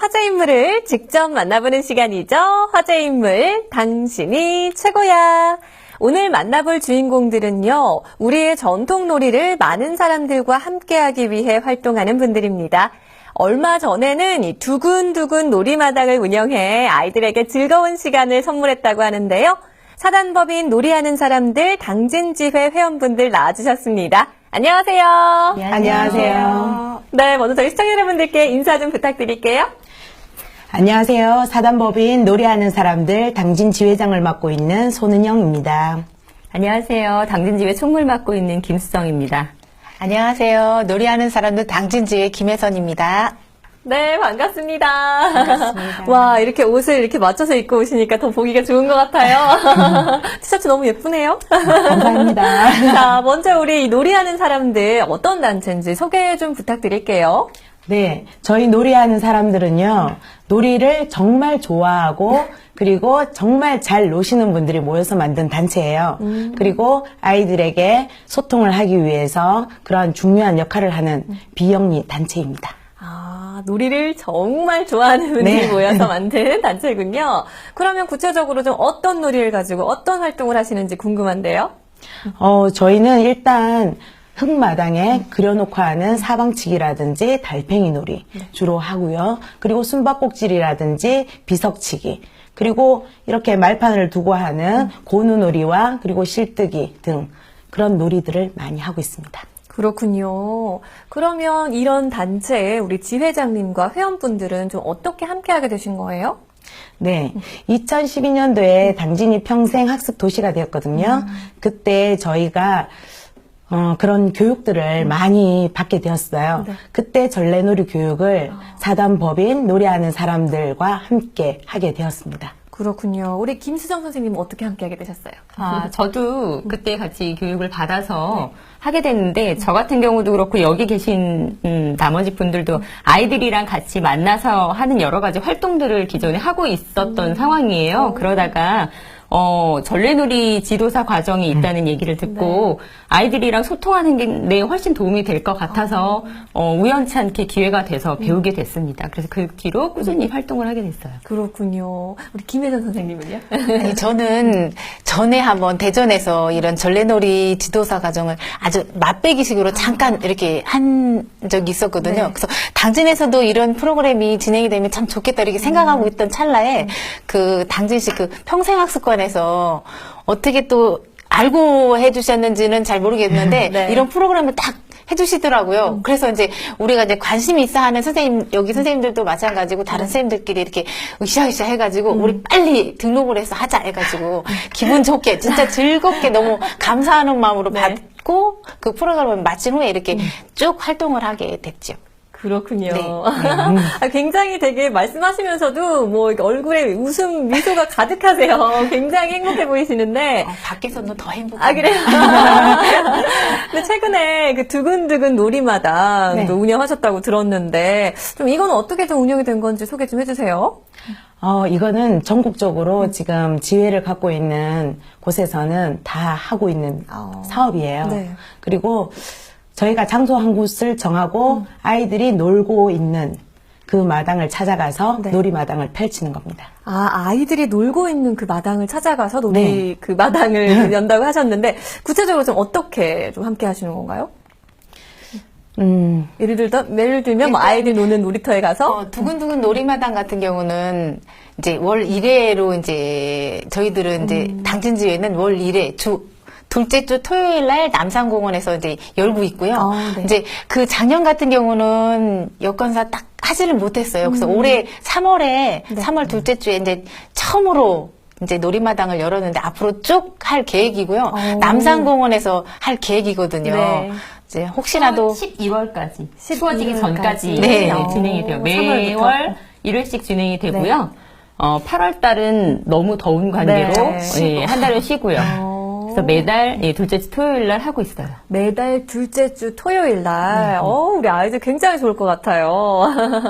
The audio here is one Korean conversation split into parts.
화제 인물을 직접 만나보는 시간이죠. 화제 인물, 당신이 최고야. 오늘 만나볼 주인공들은요, 우리의 전통 놀이를 많은 사람들과 함께하기 위해 활동하는 분들입니다. 얼마 전에는 이 두근두근 놀이마당을 운영해 아이들에게 즐거운 시간을 선물했다고 하는데요. 사단법인 놀이하는 사람들 당진지회 회원분들 나와주셨습니다. 안녕하세요. 안녕하세요. 네, 먼저 저희 시청자 여러분들께 인사 좀 부탁드릴게요. 안녕하세요. 사단법인 노래하는 사람들 당진 지회장을 맡고 있는 손은영입니다. 안녕하세요. 당진지회 총무를 맡고 있는 김수정입니다. 안녕하세요. 놀이하는 사람들 당진지의 김혜선입니다. 네, 반갑습니다. 와, 이렇게 옷을 이렇게 맞춰서 입고 오시니까 더 보기가 좋은 것 같아요. 티셔츠 너무 예쁘네요. 감사합니다. 자, 먼저 우리 이 놀이하는 사람들 어떤 단체인지 소개 좀 부탁드릴게요. 네, 저희 놀이하는 사람들은요, 놀이를 정말 좋아하고, 그리고 정말 잘 노시는 분들이 모여서 만든 단체예요. 그리고 아이들에게 소통을 하기 위해서 그러한 중요한 역할을 하는 비영리 단체입니다. 아, 놀이를 정말 좋아하는 분들이 네. 모여서 만든 단체군요. 그러면 구체적으로 좀 어떤 놀이를 가지고 어떤 활동을 하시는지 궁금한데요. 어, 저희는 일단 흙마당에 그려놓고 하는 사방치기라든지 달팽이 놀이 주로 하고요. 그리고 숨바꼭질이라든지 비석치기. 그리고 이렇게 말판을 두고 하는 고누놀이와 그리고 실뜨기 등 그런 놀이들을 많이 하고 있습니다. 그렇군요. 그러면 이런 단체에 우리 지회장님과 회원분들은 좀 어떻게 함께하게 되신 거예요? 네. 2012년도에 당진이 평생 학습 도시가 되었거든요. 그때 저희가 어, 그런 교육들을 많이 받게 되었어요. 그때 전래놀이 교육을 사단법인 놀이하는 사람들과 함께 하게 되었습니다. 그렇군요. 우리 김수정 선생님은 어떻게 함께 하게 되셨어요? 아, 저도 그때 같이 교육을 받아서 하게 됐는데, 저 같은 경우도 그렇고, 여기 계신, 음, 나머지 분들도 아이들이랑 같이 만나서 하는 여러 가지 활동들을 기존에 하고 있었던 상황이에요. 그러다가, 어, 전래놀이 지도사 과정이 있다는 얘기를 듣고, 아이들이랑 소통하는 게내 훨씬 도움이 될 것 같아서, 어, 우연치 않게 기회가 돼서 배우게 됐습니다. 그래서 그 뒤로 꾸준히 활동을 하게 됐어요. 그렇군요. 우리 김혜선 선생님은요? 아니, 저는 전에 한번 대전에서 이런 전래놀이 지도사 과정을 아주 맛배기식으로 잠깐 이렇게 한 적이 있었거든요. 그래서 당진에서도 이런 프로그램이 진행이 되면 참 좋겠다 이렇게 생각하고 있던 찰나에 그 당진시 그 평생학습관 에서 어떻게 또 알고 해주셨는지는 잘 모르겠는데 네. 이런 프로그램을 딱 해주시더라고요. 그래서 이제 우리가 이제 관심이 있어 하는 선생님, 여기 선생님들도 마찬가지고 다른 선생님들끼리 이렇게 으쌰으쌰 해가지고 우리 빨리 등록을 해서 하자 해가지고 기분 좋게 진짜 즐겁게 너무 감사하는 마음으로 네. 받고 그 프로그램을 마친 후에 이렇게 쭉 활동을 하게 됐죠. 그렇군요. 네. 아, 굉장히 되게 말씀하시면서도 뭐 얼굴에 웃음, 미소가 가득하세요. 굉장히 행복해 보이시는데. 어, 밖에서는 더 행복합니다. 아, 그래요? 근데 최근에 그 두근두근 놀이마당 네. 도 운영하셨다고 들었는데, 좀 이건 어떻게 좀 운영이 된 건지 소개 좀 해주세요. 어, 이거는 전국적으로 지금 지회를 갖고 있는 곳에서는 다 하고 있는 어. 사업이에요. 네. 그리고 저희가 장소 한 곳을 정하고 아이들이 놀고 있는 그 마당을 찾아가서 네. 놀이 마당을 펼치는 겁니다. 아, 아이들이 놀고 있는 그 마당을 찾아가서 놀이 네. 그 마당을 연다고 하셨는데, 구체적으로 좀 어떻게 좀 함께 하시는 건가요? 음, 예를 들어, 예를 들면 뭐 아이들 노는 놀이터에 가서 어, 두근두근 놀이마당 같은 경우는 이제 월 1회로 이제 저희들은 이제 음. 당진지회는 월 1회 주 둘째 주 토요일 날 남산공원에서 이제 열고 있고요. 아, 네. 이제 그 작년 같은 경우는 여건사 딱 하지를 못했어요. 그래서 음. 올해 3월에 네. 3월 둘째 주에 이제 처음으로 이제 놀이마당을 열었는데 앞으로 쭉 할 계획이고요. 오. 남산공원에서 할 계획이거든요. 네. 이제 혹시라도 12월까지 12월 추워지기 까지. 전까지 네. 네, 진행이 돼요. 오, 매월 1회씩 진행이 되고요. 어, 8월 달은 너무 더운 관계로 네. 예, 한 달을 쉬고요. 어. 그래서 매달 예, 둘째 주 토요일 날 하고 있어요. 매달 둘째 주 토요일 날. 네. 어, 우리 아이들 굉장히 좋을 것 같아요.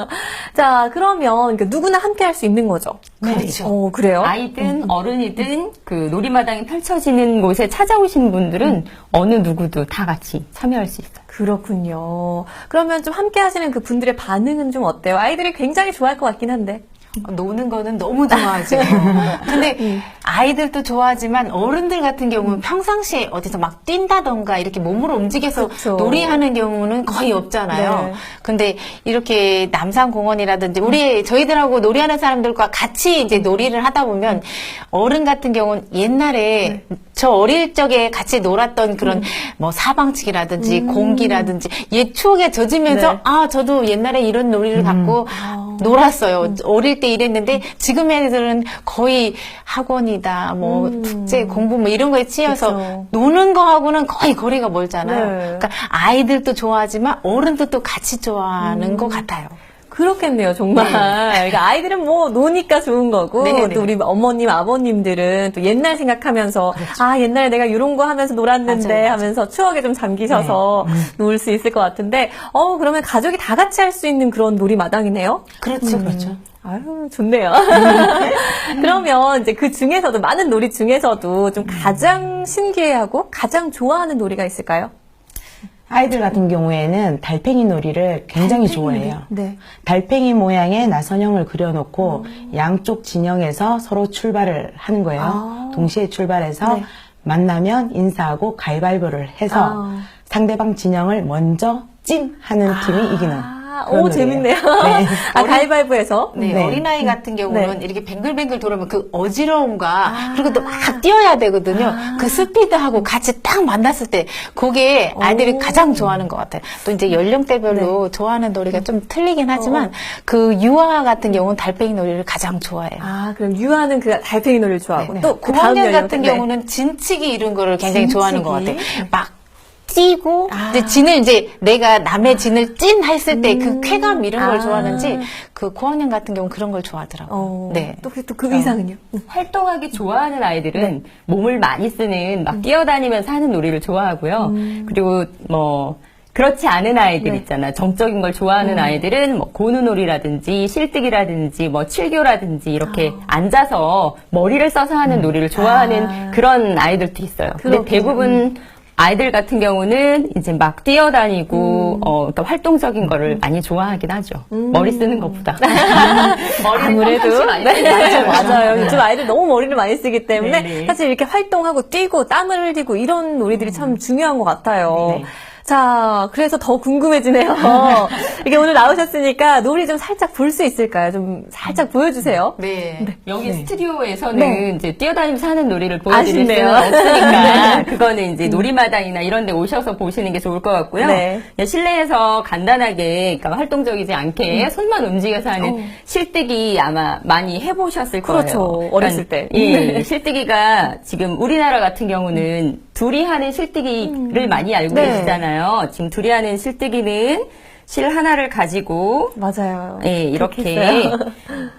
자, 그러면 그 누구나 함께 할 수 있는 거죠? 그렇죠. 어, 그래요? 아이든 어른이든 그 놀이마당이 펼쳐지는 곳에 찾아오신 분들은 어느 누구도 다 같이 참여할 수 있어요. 그렇군요. 그러면 좀 함께 하시는 그 분들의 반응은 좀 어때요? 아이들이 굉장히 좋아할 것 같긴 한데. 노는 거는 너무 좋아하죠. 근데 아이들도 좋아하지만 어른들 같은 경우는 평상시에 어디서 막 뛴다던가 이렇게 몸으로 움직여서 그쵸. 놀이하는 경우는 거의 없잖아요. 네. 근데 이렇게 남산공원이라든지 우리 저희들하고 놀이하는 사람들과 같이 이제 놀이를 하다 보면 어른 같은 경우는 옛날에 저 어릴 적에 같이 놀았던 그런 뭐 사방치기라든지 공기라든지 옛 추억에 젖으면서 네. 아 저도 옛날에 이런 놀이를 갖고 놀았어요. 어릴 때 이랬는데 지금 애들은 거의 학원이다, 뭐 숙제 공부 뭐 이런 거에 치여서 그쵸. 노는 거하고는 거의 거리가 멀잖아요. 네. 그러니까 아이들도 좋아하지만 어른들도 같이 좋아하는 것 같아요. 그렇겠네요, 정말. 그러니까 아이들은 뭐 노니까 좋은 거고 네, 네. 또 우리 어머님, 아버님들은 또 옛날 생각하면서 아 옛날에 내가 이런 거 하면서 놀았는데 맞아요, 맞아요. 하면서 추억에 좀 잠기셔서 놀수 있을 것 같은데 어 그러면 가족이 다 같이 할 수 있는 그런 놀이 마당이네요. 그렇죠, 그렇죠. 아유 좋네요. 그러면 이제 그 중에서도 많은 놀이 중에서도 좀 가장 신기해하고 가장 좋아하는 놀이가 있을까요? 아이들 같은 경우에는 달팽이 놀이를 굉장히 좋아해요. 네. 달팽이 모양의 나선형을 그려놓고 양쪽 진영에서 서로 출발을 하는 거예요. 아. 동시에 출발해서 네. 만나면 인사하고 가위바위보를 해서 아. 상대방 진영을 먼저 찜 하는 팀이 이기는. 아, 오. 재밌네요. 네. 아 가위바위보에서 네, 네. 어린아이 같은 경우는 네. 이렇게 뱅글뱅글 돌아오면 그 어지러움과 그리고 또 막 뛰어야 되거든요. 그 스피드하고 같이 딱 만났을 때 그게 아이들이 오. 가장 좋아하는 것 같아요. 또 이제 연령대별로 좋아하는 놀이가 좀 틀리긴 하지만 그 유아 같은 경우는 달팽이 놀이를 가장 좋아해요. 아, 그럼 유아는 그 달팽이 놀이를 좋아하고 네. 또그 다음 고학년 연령 같은 때- 네. 경우는 진치기 이런 거를 굉장히 좋아하는 것 같아요. 진치기. 막 뛰고 아. 이제 진을 이제 내가 남의 진을 찐 했을 때 그 쾌감 이런 걸 아. 좋아하는지 그 고학년 같은 경우 는 그런 걸 좋아하더라고요. 어, 네. 또 그 또그 이상은요? 활동하기 좋아하는 아이들은 네. 몸을 많이 쓰는 막 뛰어다니면서 하는 놀이를 좋아하고요. 그리고 뭐 그렇지 않은 아이들 네. 있잖아. 정적인 걸 좋아하는 아이들은 뭐 고누놀이라든지 실뜨기라든지 뭐 칠교라든지 이렇게 앉아서 머리를 써서 하는 놀이를 좋아하는 아. 그런 아이들도 있어요. 근데 그렇군요. 대부분 아이들 같은 경우는 이제 막 뛰어다니고 어 그러니까 활동적인 거를 많이 좋아하긴 하죠. 머리 쓰는 것보다. 머리를 아무래도 많이 네, 거 맞아요. 요즘 아이들 너무 머리를 많이 쓰기 때문에 네네. 사실 이렇게 활동하고 뛰고 땀을 흘리고 이런 놀이들이 참 중요한 것 같아요. 네. 자, 그래서 더 궁금해지네요. 이게 오늘 나오셨으니까 놀이 좀 살짝 볼 수 있을까요? 좀 살짝 보여주세요. 네. 여기 스튜디오에서는 네. 이제 뛰어다니면서 하는 놀이를 보여드릴 아쉽네요. 수는 없으니까 그거는 이제 놀이마당이나 이런 데 오셔서 보시는 게 좋을 것 같고요. 네. 실내에서 간단하게 그러니까 활동적이지 않게 음. 손만 움직여서 하는 실뜨기 아마 많이 해보셨을 거예요. 어. 그렇죠. 어렸을 때. 예, 실뜨기가 지금 우리나라 같은 경우는 둘이 하는 실뜨기를 많이 알고 네. 계시잖아요. 지금 둘이 하는 실뜨기는 실 하나를 가지고 맞아요. 예, 이렇게.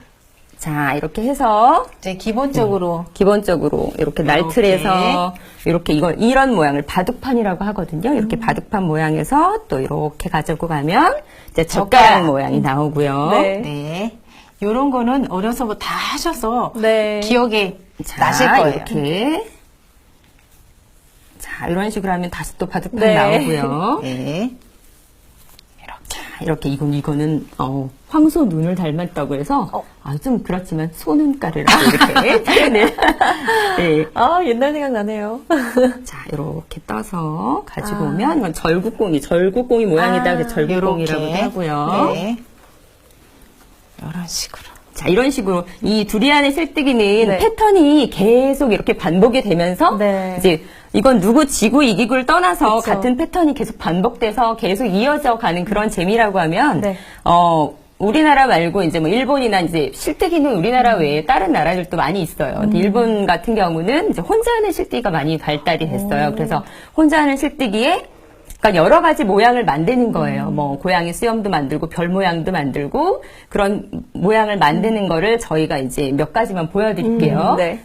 자, 이렇게 해서 이제 기본적으로 기본적으로 이렇게 날틀에서 이렇게 이걸 이런 모양을 바둑판이라고 하거든요. 이렇게 바둑판 모양에서 또 이렇게 가지고 가면 이제 젓가락. 모양이 나오고요. 네. 네. 요런 거는 어려서부터 다 하셔서 네. 기억에 자, 나실 거예요. 이렇게 자, 이런 식으로 하면 다시 또 바둑판 네. 나오고요. 네. 자, 이렇게 이건 이거는 어, 황소 눈을 닮았다고 해서 어. 아, 좀 그렇지만 소눈가루라고 이렇게 표현을 네. 아, 옛날 생각 나네요. 자, 이렇게 떠서 가지고 오면 이건 절구공이 절구공이 모양이다 아, 그래서 요렇게. 하고요. 네. 이런 식으로. 자, 이런 식으로 이 두리안의 실뜨기는 네. 패턴이 계속 이렇게 반복이 되면서 네. 이제 이건 누구 지구 이기고를 떠나서 그쵸. 같은 패턴이 계속 반복돼서 계속 이어져 가는 그런 재미라고 하면 네. 어 우리나라 말고 이제 뭐 일본이나 이제 실뜨기는 우리나라 외에 다른 나라들도 많이 있어요. 근데 음. 일본 같은 경우는 이제 혼자 하는 실뜨기가 많이 발달이 됐어요. 그래서 혼자 하는 실뜨기에 그러니까 여러 가지 모양을 만드는 거예요. 음. 뭐 고양이 수염도 만들고 별 모양도 만들고 그런 모양을 만드는 거를 저희가 이제 몇 가지만 보여드릴게요. 음, 네.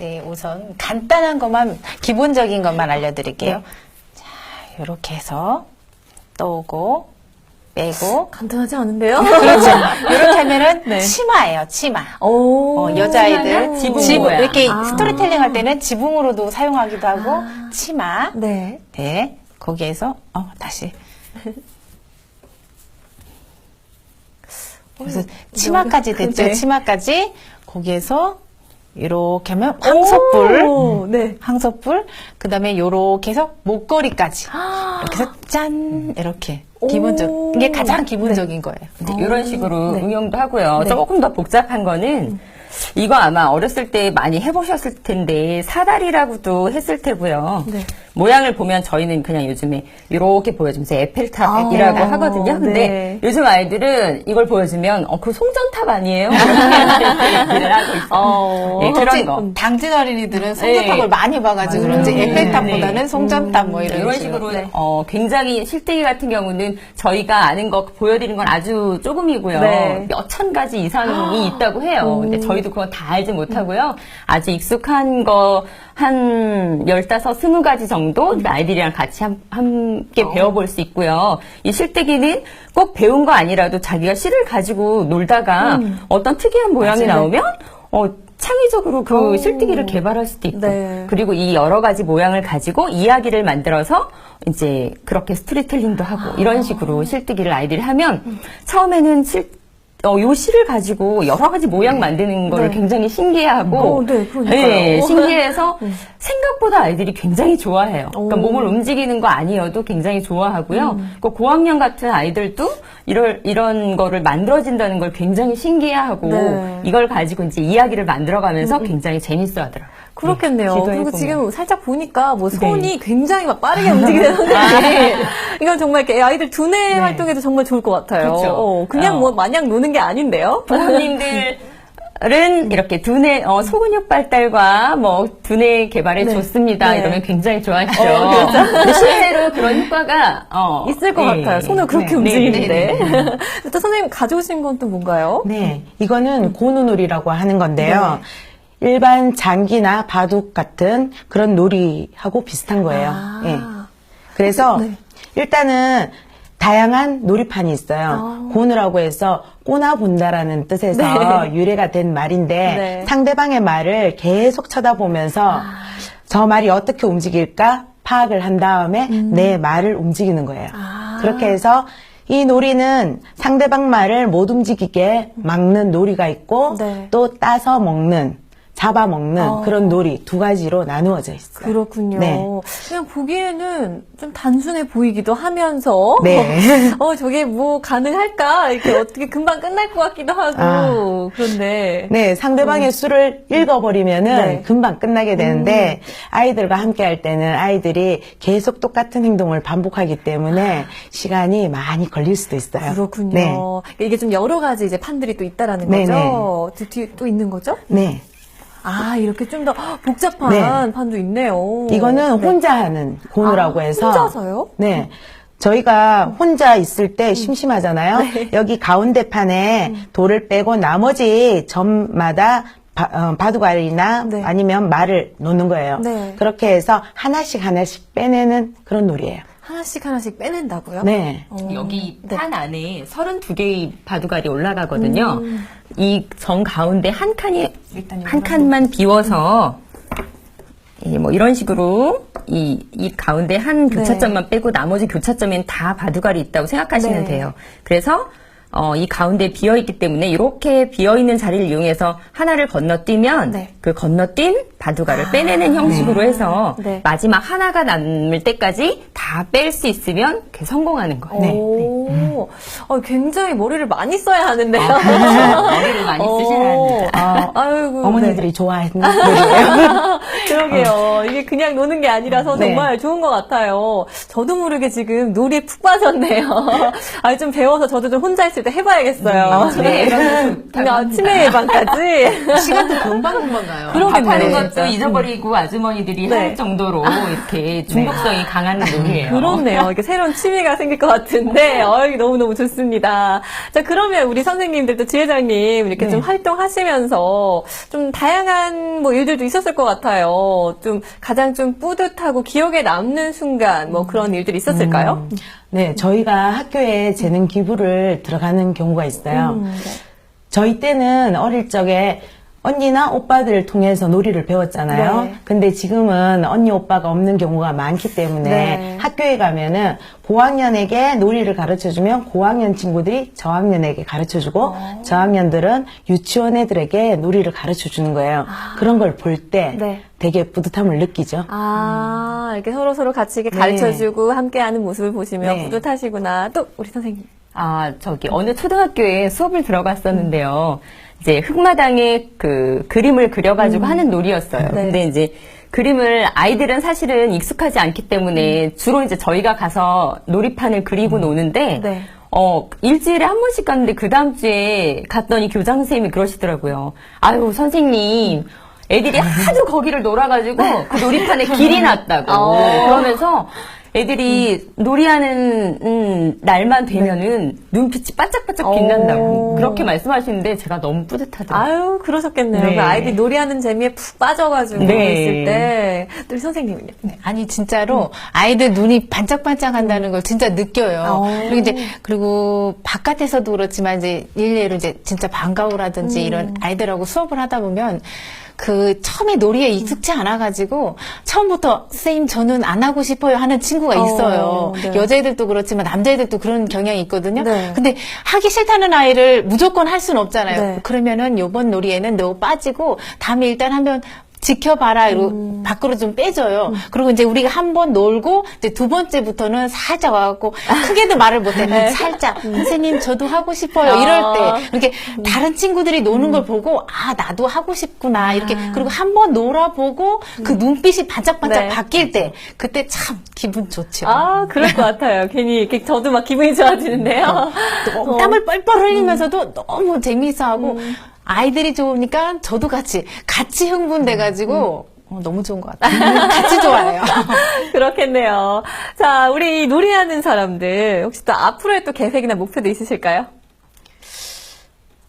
네, 우선 간단한 것만, 기본적인 것만 알려드릴게요. 자, 이렇게 해서 떠오고, 빼고. 간단하지 않은데요? 그렇죠. 이렇게 하면은 치마예요, 치마. 오. 어, 여자아이들 지붕 지붕 모양. 이렇게 아. 스토리텔링 할 때는 지붕으로도 사용하기도 하고 치마 네. 네 거기에서 어 다시 그래서 치마까지 됐죠 네. 치마까지 거기에서 이렇게 하면 오, 네. 황소뿔 그다음에 요렇게 해서 목걸이까지. 이렇게 해서 짠! 이렇게. 기본적 이게 가장 기본적인 거예요. 이제 이런 식으로 네. 응용도 하고요. 조금 더 복잡한 거는 이거 아마 어렸을 때 많이 해보셨을 텐데 사다리라고도 했을 테고요. 네. 모양을 보면 저희는 그냥 요즘에 이렇게 보여주면서 에펠탑이라고 아, 하거든요. 근데 네. 요즘 아이들은 이걸 보여주면 어, 그 송전탑 아니에요? 이렇게 얘기를 하고 있어요. 어. 예, 그런 거. 당진 어린이들은 송전탑을 네. 많이 봐가지고 맞아요. 이제 네. 에펠탑보다는 네. 송전탑 뭐 이런, 이런 식으로. 식으로 어, 굉장히 실대기 같은 경우는 저희가 아는 거 보여드린 건 아주 조금이고요. 네. 몇천 가지 이상이 있다고 해요. 근데 저희 도 그건 다 알지 못하고요. 아주 익숙한 거 한 열다섯, 스무 가지 정도 아이들이랑 같이 함, 함께 배워볼 수 있고요. 이 실대기는 꼭 배운 거 아니라도 자기가 실을 가지고 놀다가 어떤 특이한 모양이 나오면 어, 창의적으로 그 오. 실뜨기를 개발할 수도 있고 네. 그리고 이 여러 가지 모양을 가지고 이야기를 만들어서 이제 그렇게 스토리텔링도 하고 이런 식으로 실뜨기를 아이들이 하면 처음에는 실 어, 요 실을 가지고 여러 가지 모양 만드는 거를 네. 굉장히 신기해하고 어, 네. 네, 신기해서 생각보다 아이들이 굉장히 좋아해요. 그러니까 오. 몸을 움직이는 거 아니어도 굉장히 좋아하고요. 그 고학년 같은 아이들도 이럴, 이런 거를 만들어진다는 걸 굉장히 신기해하고 네. 이걸 가지고 이제 이야기를 만들어가면서 굉장히 재밌어 하더라고요. 그렇겠네요. 네, 그리고. 지금 살짝 보니까 뭐 손이 네. 굉장히 막 빠르게 움직이는 선생님. 이건 정말 이렇게 아이들 두뇌 활동에도 정말 좋을 것 같아요. 그렇죠. 어, 그냥 어. 뭐 마냥 노는 게 아닌데요. 부모님들 은 이렇게 두뇌 어, 소근육 발달과 뭐 두뇌 개발에 네. 좋습니다. 네. 이러면 굉장히 좋아하시죠. 어, 그렇죠. 실제로 그런 효과가 어, 있을 것 네. 같아요. 손을 그렇게 네. 움직이는데. 네, 네, 네. 또 선생님 가져오신 건 또 뭔가요? 네, 이거는 고누놀이라고 하는 건데요. 일반 장기나 바둑 같은 그런 놀이하고 비슷한 거예요. 아. 예. 그래서 네. 일단은 다양한 놀이판이 있어요. 고누라고 해서 꼬나 본다라는 뜻에서 아. 네. 유래가 된 말인데 네. 상대방의 말을 계속 쳐다보면서 저 말이 어떻게 움직일까 파악을 한 다음에 내 말을 움직이는 거예요. 음. 아. 그렇게 해서 이 놀이는 상대방 말을 못 움직이게 막는 놀이가 있고 네. 또 따서 먹는 잡아먹는 어. 그런 놀이 두 가지로 나누어져 있어요. 그렇군요. 네. 그냥 보기에는 좀 단순해 보이기도 하면서 네. 어 저게 뭐 가능할까 이렇게 어떻게 금방 끝날 것 같기도 하고 아. 그런데 네, 상대방의 수를 읽어버리면은 음. 네. 금방 끝나게 되는데 아이들과 함께 할 때는 아이들이 계속 똑같은 행동을 반복하기 때문에 시간이 많이 걸릴 수도 있어요. 그렇군요. 네. 이게 좀 여러 가지 이제 판들이 또 있다라는 네, 거죠. 또 또 있는 거죠? 네. 아 이렇게 좀 더 복잡한 네. 판도 있네요. 이거는 네. 혼자 하는 고누라고 아, 해서 혼자서요? 네. 저희가 혼자 있을 때 심심하잖아요. 네. 여기 가운데 판에 돌을 빼고 나머지 점마다 바, 두가리나 네. 아니면 말을 놓는 거예요. 네. 그렇게 해서 하나씩 하나씩 빼내는 그런 놀이에요. 하나씩 하나씩 빼낸다고요? 네. 어, 여기 네. 판 안에 32개의 바둑알이 올라가거든요. 음. 이정 가운데 한 칸이 한 칸만 비워서 이뭐 이런 식으로 이, 이 가운데 한 교차점만 빼고 나머지 교차점엔 다 바둑알이 있다고 생각하시면 네. 돼요. 그래서 어, 이 가운데 비어 있기 때문에 이렇게 비어 있는 자리를 이용해서 하나를 건너뛰면 네. 그 건너뛴 바둑알을 빼내는 형식으로 해서 네. 마지막 하나가 남을 때까지 다 뺄 수 있으면 그게 성공하는 거예요. 네. 오, 어, 굉장히 머리를 많이 써야 하는데요. 머리를 많이 쓰셔야 합니다. 어, 아이고, 어머니들이 좋아하는. 그러게요. 이게 그냥 노는 게 아니라서 네. 정말 좋은 것 같아요. 저도 모르게 지금 놀이에 푹 빠졌네요. 아, 좀 배워서 저도 좀 혼자 있을 때 해봐야겠어요. 네, 네. 치매 예방까지. 시간도 금방 금방 가요. 그러겠네요, 밥하는 것도 진짜. 잊어버리고 아주머니들이 네. 할 정도로 이렇게 중독성이 강한 놀이에요. 그렇네요. 이렇게 새로운 취미가 생길 것 같은데, 어, 이게 너무너무 좋습니다. 자, 그러면 우리 선생님들도 지회장님 이렇게 네. 좀 활동하시면서 좀 다양한 뭐 일들도 있었을 것 같아요. 좀 가장 좀 뿌듯하고 기억에 남는 순간 뭐 그런 일들이 있었을까요? 네, 저희가 학교에 재능 기부를 들어가 는 경우가 있어요. 음, 네. 저희 때는 어릴 적에 언니나 오빠들을 통해서 놀이를 배웠잖아요. 네. 근데 지금은 언니 오빠가 없는 경우가 많기 때문에 네. 학교에 가면은 고학년에게 놀이를 가르쳐 주면 고학년 친구들이 저학년에게 가르쳐 주고 어. 저학년들은 유치원 애들에게 놀이를 가르쳐 주는 거예요. 그런 걸 볼때 아. 네. 되게 뿌듯함을 느끼죠. 아, 이렇게 서로 서로 같이 네. 가르쳐 주고 함께하는 모습을 보시면 네. 뿌듯하시구나. 또 우리 선생님. 아, 저기 어느 초등학교에 수업을 들어갔었는데요. 이제 흙마당에 그 그림을 그려가지고 하는 놀이였어요. 네. 근데 이제 그림을 아이들은 사실은 익숙하지 않기 때문에 주로 이제 저희가 가서 놀이판을 그리고 노는데 네. 어, 일주일에 한 번씩 갔는데 그 다음 주에 갔더니 교장 선생님이 그러시더라고요. 아유, 선생님. 애들이 하도 거기를 놀아가지고 그 놀이판에 길이 났다고. 어. 그러면서 애들이 놀이하는 음, 날만 되면은 눈빛이 반짝반짝 빛난다고 어. 그렇게 말씀하시는데 제가 너무 뿌듯하더라고요. 아유, 그러셨겠네요. 네. 그 아이들이 놀이하는 재미에 푹 빠져가지고 네. 있을 때. 또 우리 선생님은요? 아니 진짜로 아이들 눈이 반짝반짝한다는 걸 진짜 느껴요. 어. 그리고 이제 그리고 바깥에서도 그렇지만 이제 일례로 이제 진짜 방과후라든지 이런 아이들하고 수업을 하다 보면 그 처음에 놀이에 익숙치 않아가지고 처음부터 선생님 저는 안 하고 싶어요 하는 친구가 어, 있어요. 네. 여자애들도 그렇지만 남자애들도 그런 경향이 있거든요. 네. 근데 하기 싫다는 아이를 무조건 할 수는 없잖아요. 네. 그러면은 요번 놀이에는 너 빠지고 다음에 일단 한번 지켜봐라 이러고 음. 밖으로 좀 빼줘요. 그리고 이제 우리가 한 번 놀고 이제 두 번째부터는 살짝 와갖고 크게도 말을 못해. 네. 살짝 선생님 저도 하고 싶어요. 아. 이럴 때 이렇게 다른 친구들이 노는 걸 보고 아 나도 하고 싶구나 이렇게 그리고 한 번 놀아보고 그 눈빛이 반짝반짝 네. 바뀔 때 그때 참 기분 좋죠. 아, 그럴 것 같아요. 괜히 저도 막 기분이 좋아지는데요. 또 땀을 뻘뻘 흘리면서도 너무 재미있어하고 아이들이 좋으니까 저도 같이 같이 흥분돼가지고 어, 너무 좋은 것 같아요. 같이 좋아해요. 그렇겠네요. 자, 우리 이 놀이하는 사람들 혹시 또 앞으로의 또 계획이나 목표도 있으실까요?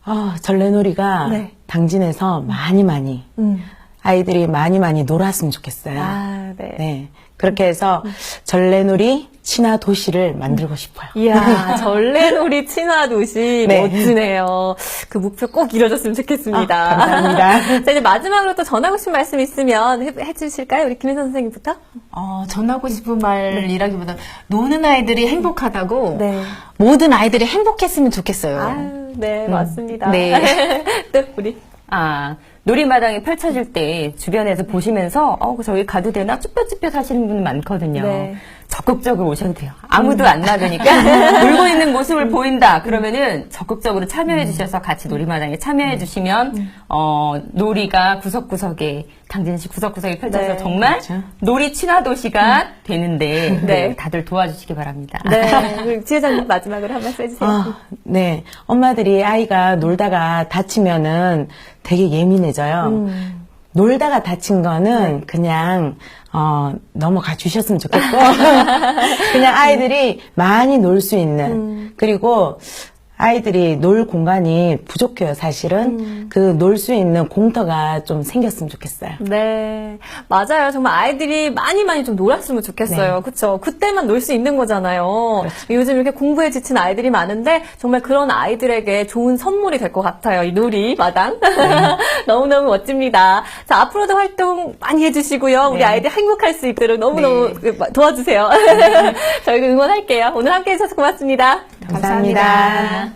아, 전래놀이가 네. 당진에서 많이 많이 음. 아이들이 많이 많이 놀았으면 좋겠어요. 아, 네. 네. 그렇게 해서 전래놀이 친화 도시를 만들고 싶어요. 이야, 전래놀이 친화 도시 네. 멋지네요. 그 목표 꼭 이뤄졌으면 좋겠습니다. 아, 감사합니다. 자, 이제 마지막으로 또 전하고 싶은 말씀 있으면 해, 해주실까요? 우리 김혜선 선생님부터? 어, 전하고 싶은 말이라기보다 노는 아이들이 행복하다고 네. 모든 아이들이 행복했으면 좋겠어요. 아유, 네, 맞습니다. 네. 또 우리 아, 놀이마당이 펼쳐질 때 주변에서 보시면서 어, 저기 가도 되나 쭈뼛쭈뼛 하시는 분 많거든요. 네. 적극적으로 오셔도 돼요. 아무도 안 나가니까 놀고 있는 모습을 보인다. 그러면은 적극적으로 참여해 주셔서 같이 놀이마당에 참여해 주시면 어, 놀이가 구석구석에 당진시 구석구석에 펼쳐서 네. 정말 그렇죠. 놀이 친화 도시가 되는데 네. 네, 다들 도와주시기 바랍니다. 네, 우리 지혜장님 마지막으로 한 말씀 해주세요. 아, 네. 엄마들이 아이가 놀다가 다치면은 되게 예민해져요. 음. 놀다가 다친 거는 네. 그냥 어, 넘어가 주셨으면 좋겠고 그냥 아이들이 많이 놀 수 있는 음. 그리고 아이들이 놀 공간이 부족해요, 사실은. 음. 그놀 수 있는 공터가 좀 생겼으면 좋겠어요. 네, 맞아요. 정말 아이들이 많이 많이 좀 놀았으면 좋겠어요. 네. 그렇죠? 그때만 놀 수 있는 거잖아요. 요즘 이렇게 공부에 지친 아이들이 많은데 정말 그런 아이들에게 좋은 선물이 될 것 같아요. 이 놀이 마당 너무너무 멋집니다. 자, 앞으로도 활동 많이 해주시고요. 우리 네. 아이들 행복할 수 있도록 너무너무 도와주세요. 저희가 응원할게요. 오늘 함께 해 주셔서 고맙습니다. 감사합니다.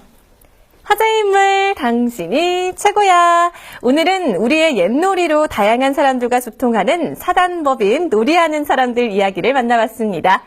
화제의 인물 당신이 최고야. 오늘은 우리의 옛놀이로 다양한 사람들과 소통하는 사단법인 놀이하는 사람들 이야기를 만나봤습니다.